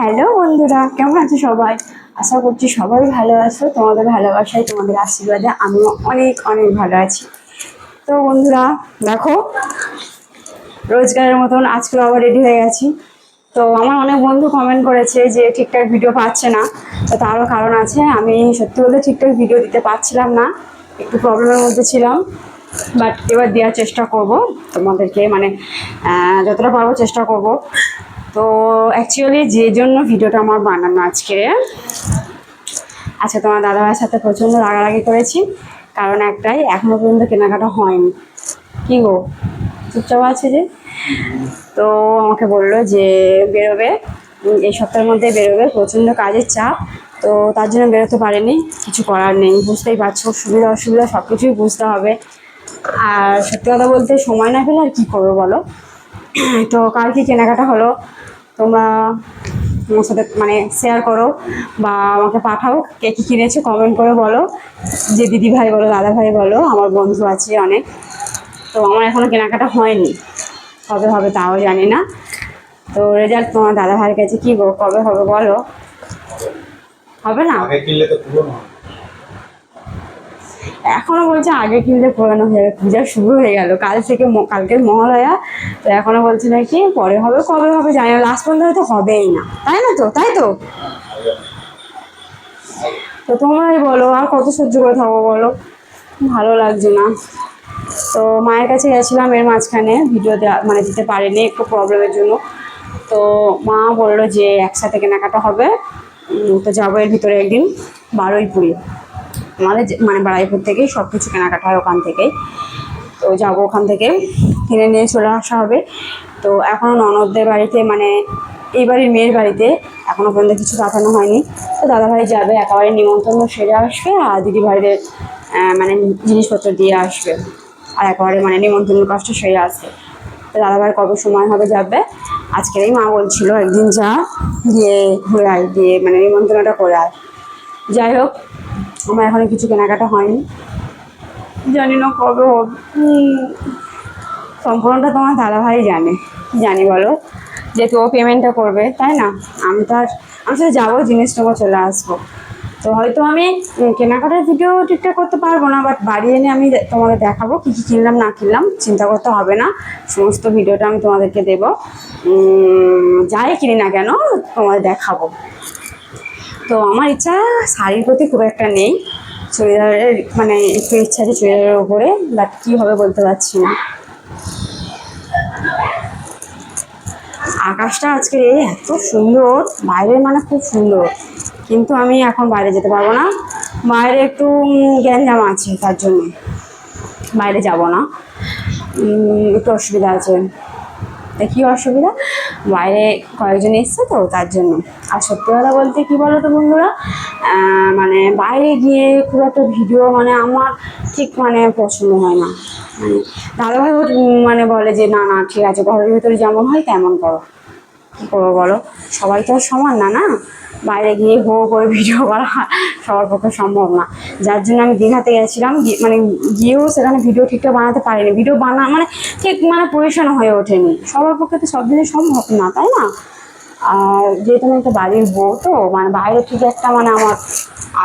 Hello বন্ধুরা, কেমন আছো সবাই? আশা করছি সবাই ভালো আছো, তোমাদের ভালোবাসায়, তোমাদের আশীর্বাদে আমিও অনেক অনেক ভালো আছি। তো বন্ধুরা, দেখো, রোজগারের মতন আজকেও আবার রেডি হয়ে গেছি। তো আমার অনেক বন্ধু কমেন্ট করেছে যে, ঠিকঠাক ভিডিও পাচ্ছে না। তো তারও কারণ আছে, আমি সত্যি বলতে ঠিকঠাক ভিডিও দিতে পারছিলাম না, একটু প্রবলেমের মধ্যে ছিলাম। বাট এবার দেওয়ার চেষ্টা করব, তোমাদেরকে মানে যতটা পারব চেষ্টা করব। তো অ্যাকচুয়ালি যে জন্য ভিডিওটা আমার বানানো আজকে আচ্ছা তোমার দাদাভাইয়ের সাথে প্রচণ্ড রাগারাগি করেছি, কারণ একটাই, এখনও পর্যন্ত কেনাকাটা হয়নি। কি গো? চুপচাপ আছে যে? তো আমাকে বলল যে বেরোবে এই সপ্তাহের মধ্যে বেরোবে, প্রচণ্ড কাজের চাপ, তো তার জন্য বেরোতে পারেনি, কিছু করার নেই, বুঝতেই পারছ, সুবিধা অসুবিধা সব কিছুই বুঝতে হবে। আর সত্যি কথা বলতে সময় না পেলে আর কী করব বলো? তো কার কি কেনাকাটা হলো। তোমরা আমার সাথে মানে শেয়ার করো বা আমাকে পাঠাও কে কী কিনেছো কমেন্ট করে বলো। যে দিদি ভাই বলো দাদা ভাই বলো, আমার বন্ধু আছে অনেক। তো আমার এখনও কেনাকাটা হয়নি। কবে হবে তাও জানি না। তো রেজাল্ট তোমার দাদা ভাইয়ের কাছে কী কবে হবে বলো। হবে না? পুরনো হয়। এখনও বলছে আগে কিনলে পুরানো হয়ে যাবে পূজা শুরু হয়ে গেল। কাল থেকে কালকের মহালয়া। তো এখনও বলছে নাকি পরে হবে, কবে হবে জানি না। লাস্ট পর্যন্ত হয়তো হবেই না। তাই না তো? তাই তো? তো তোমরাই বলো, আর কত সহ্য করে থাকব বলো? ভালো লাগছে না। তো মায়ের কাছে গেছিলাম এর মাঝখানে ভিডিও দেওয়া মানে দিতে পারিনি, একটু প্রবলেমের জন্য। তো মা বলল যে একসাথে কেনাকাটা হবে। তো যাব এর ভিতরে একদিন, বারুইপুরে। আমাদের মানে বারাইপুর থেকেই সব কিছু কেনাকাটা হয় ওখান থেকেই। তো যাব ওখান থেকে কিনে নিয়ে চলে আসা হবে। তো এখনও ননদদের বাড়িতে মানে এই বাড়ির মেয়ের বাড়িতে এখনও পর্যন্ত কিছু পাঠানো হয়নি। তো দাদাভাই যাবে, একেবারে নিমন্ত্রণ সেরে আসবে আর দিদি ভাইদের মানে জিনিসপত্র দিয়ে আসবে। আর একেবারে মানে নিমন্ত্রণ কাজটা সেরে আসবে। তো দাদাভাই কবে সময় হবে যাবে? আজকেরই মা বলছিল, একদিন যা ঘুরে আয় দিয়ে মানে নিমন্ত্রণটা করে আয়। যাই হোক আমার এখনও কিছু কেনাকাটা হয়নি। জানি না কবে হবে। সম্পূর্ণটা তোমার দাদাভাই জানে। জানি বলো যেহেতু ও পেমেন্টটা করবে, তাই না? আমি তো আর আমি শুধু যাব, জিনিস নেব চলে আসব। তো হয়তো আমি কেনাকাটার ভিডিও ঠিকঠাক করতে পারব না বাট বাড়ি এনে আমি তোমাদের দেখাবো কী কী কিনলাম, না কিনলাম, চিন্তা করতে হবে না। সমস্ত ভিডিওটা আমি তোমাদেরকে দেবো। যাই কিনি না কেন, তোমাদের দেখাবো। তো আমার ইচ্ছা শাড়ির প্রতি খুব একটা নেই। চুড়িদারের মানে একটু ইচ্ছা আছে চুড়িদারের উপরে বাট কী হবে বলতে পারছি না। আকাশটা আজকে এত সুন্দর বাইরে মানে খুব সুন্দর। কিন্তু আমি এখন বাইরে যেতে পারব না। বাইরে একটু গ্যাঞ্জাম আছে তার জন্য। বাইরে যাব না। একটু অসুবিধা আছে। তা কী অসুবিধা? বাইরে কয়েকজন এসছে তো তার জন্য। আর সত্যি কথা বলতে কী বলো তো বন্ধুরা মানে বাইরে গিয়ে খুব একটা ভিডিও মানে আমার ঠিক মানে পছন্দ হয় না। মানে দাদাভাই মানে বলে যে, না না, ঠিক আছে, ঘরের ভিতরে যেমন হয় তেমন করো। কী করব বলো? সবাই তো সমান না না? বাইরে গিয়ে হো করে ভিডিও করা সবার পক্ষে সম্ভব না। যার জন্য আমি দীঘাতে গেছিলাম মানে গিয়েও সেখানে ভিডিও ঠিকঠাক বানাতে পারিনি। ভিডিও বানা মানে ঠিক মানে পরিবেশন হয়ে ওঠেনি। সবার পক্ষে তো সব জিনিস সম্ভব না, তাই না? আর যেহেতু আমি একটা বাড়ির বউ তো মানে বাইরে ঠিক একটা মানে আমার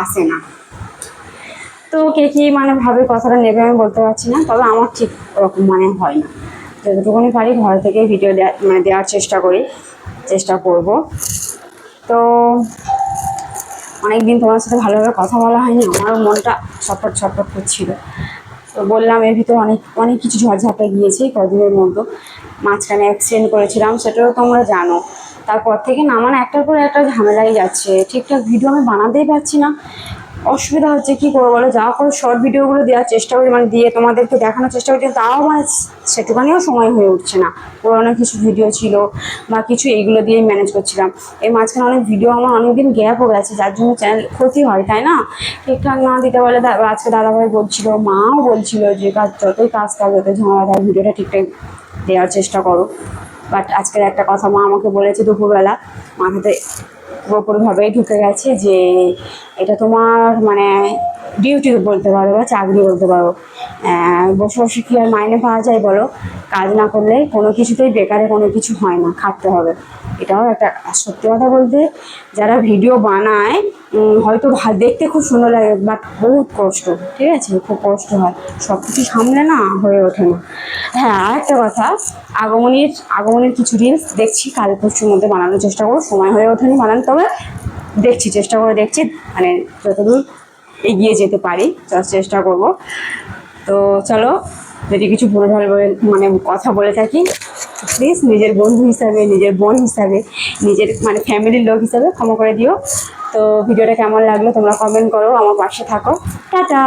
আসে না। তো কে কি মানে ভাবে কথাটা নেবে আমি বলতে পারছি না, তবে আমার ঠিক ওরকম মানে হয় না। যতটুকুনি পারি ঘর থেকে ভিডিও দেওয়া মানে দেওয়ার চেষ্টা করি, চেষ্টা করব। তো অনেকদিন তোমার সাথে ভালোভাবে কথা বলা হয়নি, আমারও মনটা ছটপট ছটপট করছিল। তো বললাম, এর ভিতরে অনেক অনেক কিছু ঝড়ঝাপটা গিয়েছে কদিনের মধ্যে। মাঝখানে অ্যাক্সিডেন্ট করেছিলাম, সেটাও তোমরা জানো। তারপর থেকে না মানে একটার পর একটা ঝামেলাই যাচ্ছে। ঠিকঠাক ভিডিও আমি বানাতেই পারছি না। অসুবিধা হচ্ছে কি করব বলো? যা করো শর্ট ভিডিওগুলো দেওয়ার চেষ্টা করি মানে দিয়ে তোমাদেরকে দেখানোর চেষ্টা করছি তাও মানে সেটুখানিও সময় হয়ে উঠছে না। পুরোনো কিছু ভিডিও ছিল বা কিছু এইগুলো দিয়েই ম্যানেজ করছিলাম। এই মাঝখানে অনেক ভিডিও আমার অনেকদিন গ্যাপও গেছে, যার জন্য চ্যানেল ক্ষতি হয়, তাই না? ঠিকঠাক না দিতে বলে আজকে দাদাভাই বলছিল, মাও বলছিল যে কাজ, যতই কাজ কাজ, যতই ঝামেলা থাকে ভিডিওটা ঠিকঠাক দেওয়ার চেষ্টা করো। বাট আজকের একটা কথা মা আমাকে বলেছে দুপুরবেলা, মাথাতে পুরোপুরিভাবেই ঢুকে গেছে যে এটা তোমার মানে ডিউটি বলতে পারো বা চাকরি বলতে পারো। বসে বসে কি আর মাইনে পাওয়া যায় বলো? কাজ না করলে কোনো কিছুতেই বেকারে কোনো কিছু হয় না, খাটতে হবে। এটাও একটা সত্যি কথা বলতে। যারা ভিডিও বানায় হয়তো দেখতে খুব সুন্দর লাগে বাট বহুত কষ্ট, ঠিক আছে? খুব কষ্ট হয়। সব কিছু সামলে না, হয়ে ওঠে না। হ্যাঁ আর একটা কথা, আগমনীর, আগমনের কিছু রিলস দেখছি, কাল পরশুর মধ্যে বানানোর চেষ্টা করব। সময় হয়ে ওঠেনি, বানানো। তবে দেখছি, চেষ্টা করে দেখছি। মানে যতদূর এগিয়ে যেতে পারি চেষ্টা করব। তো চলো, যদি কিছু ভুল ভালো বলে মানে কথা বলে থাকি প্লিজ নিজের বন্ধু হিসাবে, নিজের বোন হিসাবে, নিজের মানে ফ্যামিলির লোক হিসাবে ক্ষমা করে দিও। তো ভিডিওটা কেমন লাগল তোমরা কমেন্ট করো, আমার পাশে থাকো। টাটা!